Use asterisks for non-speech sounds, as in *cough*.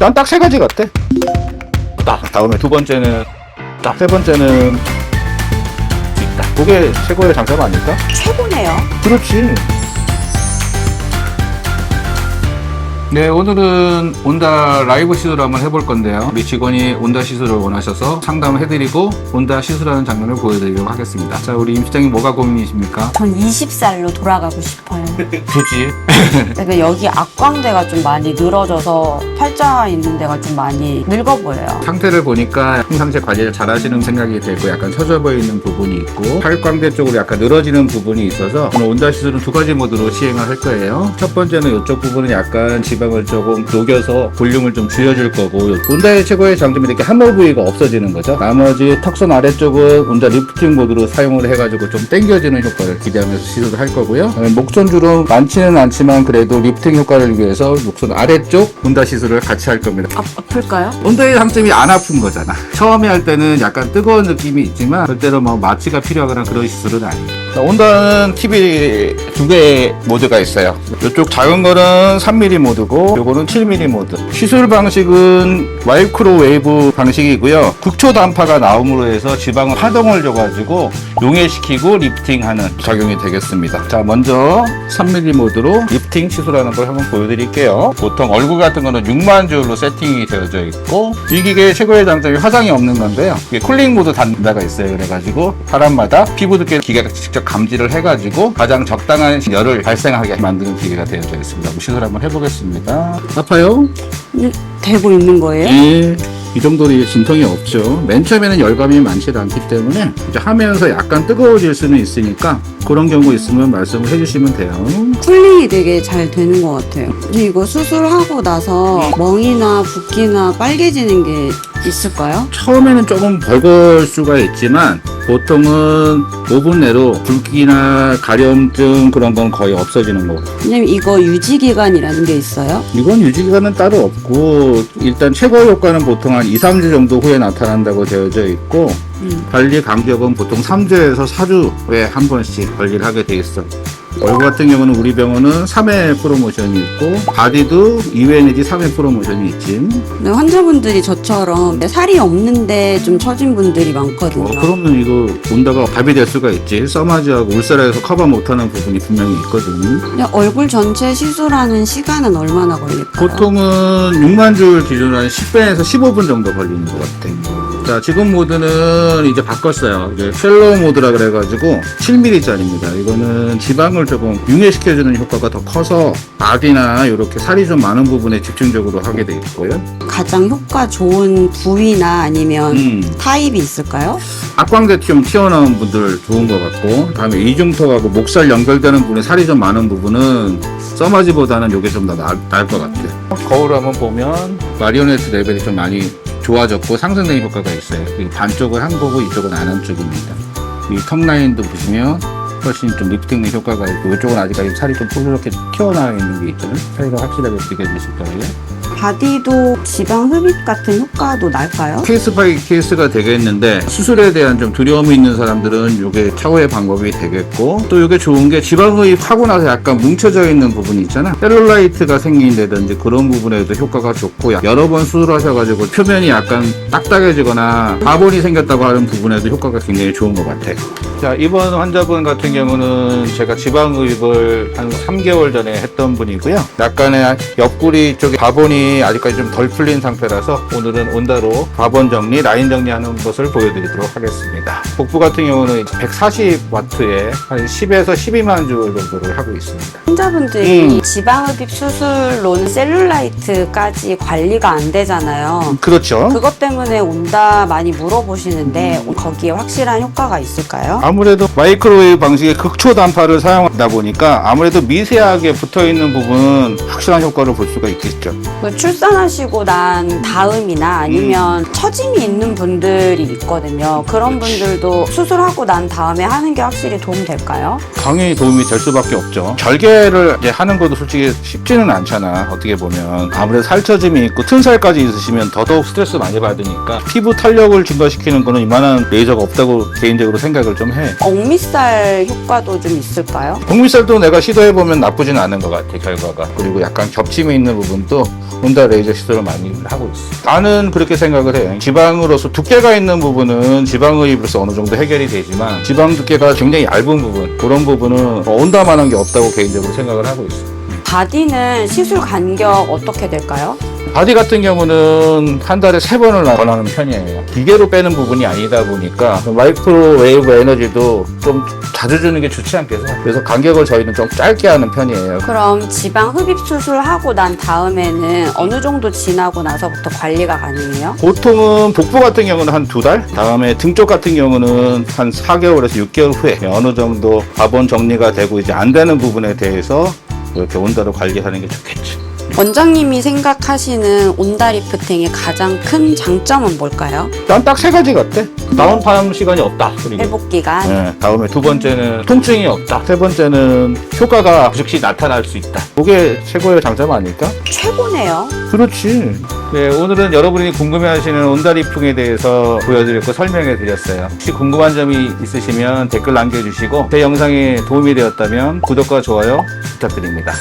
난 딱 세 가지 같아. 딱 다음에 두 번째는 딱 세 번째는 있다. 그게 최고의 장점 아닐까? 최고네요. 그렇지. 네, 오늘은 온다 라이브 시술을 한번 해볼 건데요. 우리 직원이 온다 시술을 원하셔서 상담을 해드리고 온다 시술하는 장면을 보여드리려고 하겠습니다. 자, 우리 임 실장님 뭐가 고민이십니까? 전 20살로 돌아가고 싶어요. *laughs* 되지. *laughs* 그러니까 여기 악광대가 좀 많이 늘어져서 팔자 있는 데가 좀 많이 늙어 보여요. 상태를 보니까 평상시에 관리를 잘 하시는 생각이 들고 약간 처져 보이는 부분이 있고 팔광대 쪽으로 약간 늘어지는 부분이 있어서 오늘 온다 시술은 두 가지 모드로 시행을 할 거예요. 첫 번째는 이쪽 부분은 약간 지 방을 조금 녹여서 볼륨을 좀 줄여줄 거고 온다의 최고의 장점이 이렇게 함몰 부위가 없어지는 거죠. 나머지 턱선 아래쪽은 온다 리프팅 모드로 사용을 해가지고 좀 당겨지는 효과를 기대하면서 시술을 할 거고요. 그다음에 목선 주름 많지는 않지만 그래도 리프팅 효과를 위해서 목선 아래쪽 온다 시술을 같이 할 겁니다. 아, 아플까요? 온도의 장점이 안 아픈 거잖아. 처음에 할 때는 약간 뜨거운 느낌이 있지만 절대로 뭐 마취가 필요하거나 그런 시술은 아니에요. 온다는 TV 두 개의 모드가 있어요. 이쪽 작은 거는 3mm 모드고 요거는 7mm 모드. 시술 방식은 마이크로 웨이브 방식이고요. 극초 단파가 나옴으로 해서 지방을 파동을 줘가지고 용해시키고 리프팅하는 작용이 되겠습니다. 자, 먼저 3mm 모드로 리프팅 시술하는 걸 한번 보여드릴게요. 보통 얼굴 같은 거는 6만 줄로 세팅이 되어져 있고 이 기계의 최고의 장점이 화장이 없는 건데요. 쿨링 모드 단자가 있어요. 그래가지고 사람마다 피부 두께 기계가 직접 감지를 해가지고 가장 적당한 열을 발생하게 만드는 기계가 되어져 있습니다. 시술 한번 해보겠습니다. 아파요? 음, 되고 있는 거예요? 예. 이 정도는 진통이 없죠. 맨 처음에는 열감이 많지 않기 때문에 이제 하면서 약간 뜨거워질 수는 있으니까 그런 경우 있으면 말씀을 해주시면 돼요. 쿨링이 되게 잘 되는 것 같아요. 근데 이거 수술하고 나서 멍이나 붓기나 빨개지는 게 있을까요? 처음에는 조금 벌걸 수가 있지만 보통은 5분 내로 붉기나 가려움증 그런 건 거의 없어지는 거고 왜냐면 이거 유지 기간이라는 게 있어요. 이건 유지기간은 따로 없고 일단 최고 효과는 보통 한 2, 3주 정도 후에 나타난다고 되어져 있고 음. 관리 간격은 보통 3주에서 4주에 한 번씩 관리를 하게 돼 있어. 얼굴 같은 경우는 우리 병원은 3회 프로모션이 있고 바디도 2회 내지 3회 프로모션이 있지. 근데 환자분들이 저처럼 살이 없는데 좀 처진 분들이 많거든요. 어, 그러면 이거 온다가 답이 될 수가 있지. 써마지하고 울사라에서 커버 못하는 부분이 분명히 있거든. 근데 얼굴 전체 시술하는 시간은 얼마나 걸릴까요? 보통은 6만 줄 기준으로 한 10분에서 15분 정도 걸리는 것 같아. 자, 지금 모드는 이제 바꿨어요. 이제 쉘로우 모드라 그래가지고 7mm짜리입니다. 이거는 지방을 조금 융해시켜주는 효과가 더 커서 바디나 이렇게 살이 좀 많은 부분에 집중적으로 하게 돼 있고요. 가장 효과 좋은 부위나 아니면 음, 타입이 있을까요? 악광대 좀 튀어나온 분들 좋은 것 같고, 다음에 이중턱하고 목살 연결되는 부분에 살이 좀 많은 부분은 써마지보다는 이게 좀 더 나을 것 같아요. 거울 한번 보면 마리오네트 레벨이 좀 많이 좋아졌고 상승된 효과가 있어요. 이 반쪽은 한 거고 이쪽은 안 한 쪽입니다. 이 턱 라인도 보시면 훨씬 좀 리프팅 효과가 있고 이쪽은 아직까지 살이 좀 뽀얗게 튀어나와 있는 게 있잖아요. 차이가 확실하게 느껴지실 거예요. 바디도 지방 흡입 같은 효과도 날까요? 케이스 바이 케이스가 되겠는데 수술에 대한 좀 두려움이 있는 사람들은 이게 최고의 방법이 되겠고 또 이게 좋은 게 지방 흡입 하고 나서 약간 뭉쳐져 있는 부분이 있잖아. 셀룰라이트가 생긴다든지 그런 부분에도 효과가 좋고 여러 번 수술하셔가지고 표면이 약간 딱딱해지거나 가본이 생겼다고 하는 부분에도 효과가 굉장히 좋은 것 같아요 자 이번 환자분 같은 경우는 제가 지방 흡입을 한 3개월 전에 했던 분이고요. 약간의 옆구리 쪽에 가본이 아직까지 좀 덜 풀린 상태라서 오늘은 온다로 가본 정리, 라인 정리하는 것을 보여드리도록 하겠습니다. 복부 같은 경우는 140와트에 한 10에서 12만 줄 정도를 하고 있습니다. 환자분들이 음. 지방 흡입 수술로는 셀룰라이트까지 관리가 안 되잖아요. 그렇죠. 그것 때문에 온다 많이 물어보시는데 거기에 확실한 효과가 있을까요? 아무래도 마이크로웨이브 방식의 극초 단파를 사용하다 보니까 아무래도 미세하게 붙어 있는 부분은 확실한 효과를 볼 수가 있겠죠. 그 출산하시고 난 다음이나 아니면 음. 처짐이 있는 분들이 있거든요. 그런 분들도 수술하고 난 다음에 하는 게 확실히 도움 될까요? 당연히 도움이 될 수밖에 없죠. 절개를 이제 하는 것도 솔직히 쉽지는 않잖아. 어떻게 보면 아무래도 살처짐이 있고 튼살까지 있으시면 더더욱 스트레스 많이 받으니까 피부 탄력을 증가시키는 거는 이만한 레이저가 없다고 개인적으로 생각을 좀 해. 억미살 효과도 좀 있을까요? 복미살도 내가 시도해 보면 나쁘진 않은 것 같아 결과가. 그리고 약간 겹침이 있는 부분도 온다 레이저 시술을 많이 하고 있어. 나는 그렇게 생각을 해. 지방으로서 두께가 있는 부분은 지방의입으로서 어느 정도 해결이 되지만 지방 두께가 굉장히 얇은 부분 그런 부분은 온다만한 게 없다고 개인적으로 생각을 하고 있어. 바디는 시술 간격 어떻게 될까요? 바디 같은 경우는 한 달에 세 번을 권하는 편이에요. 기계로 빼는 부분이 아니다 보니까 마이크로웨이브 에너지도 좀 자주 주는 게 좋지 않겠어. 그래서 간격을 저희는 좀 짧게 하는 편이에요. 그럼 지방 흡입 수술하고 난 다음에는 어느 정도 지나고 나서부터 관리가 가능해요? 보통은 복부 같은 경우는 한 두 달, 다음에 등 쪽 같은 경우는 한 4개월에서 6개월 후에 어느 정도 자본 정리가 되고 이제 안 되는 부분에 대해서 이렇게 온다로 관리하는 게 좋겠죠. 원장님이 생각하시는 온다리프팅의 가장 큰 장점은 뭘까요? 난 딱 세 가지 같아. 다운 타임 시간이 없다. 그리고 회복 기간. 네, 다음에 두 번째는 통증이 없다. 세 번째는 효과가 즉시 나타날 수 있다. 그게 최고의 장점 아닐까? 최고네요. 그렇지. 네, 오늘은 여러분이 궁금해하시는 온다리풍에 대해서 보여드렸고 설명해 드렸어요. 혹시 궁금한 점이 있으시면 댓글 남겨주시고 제 영상이 도움이 되었다면 구독과 좋아요 부탁드립니다.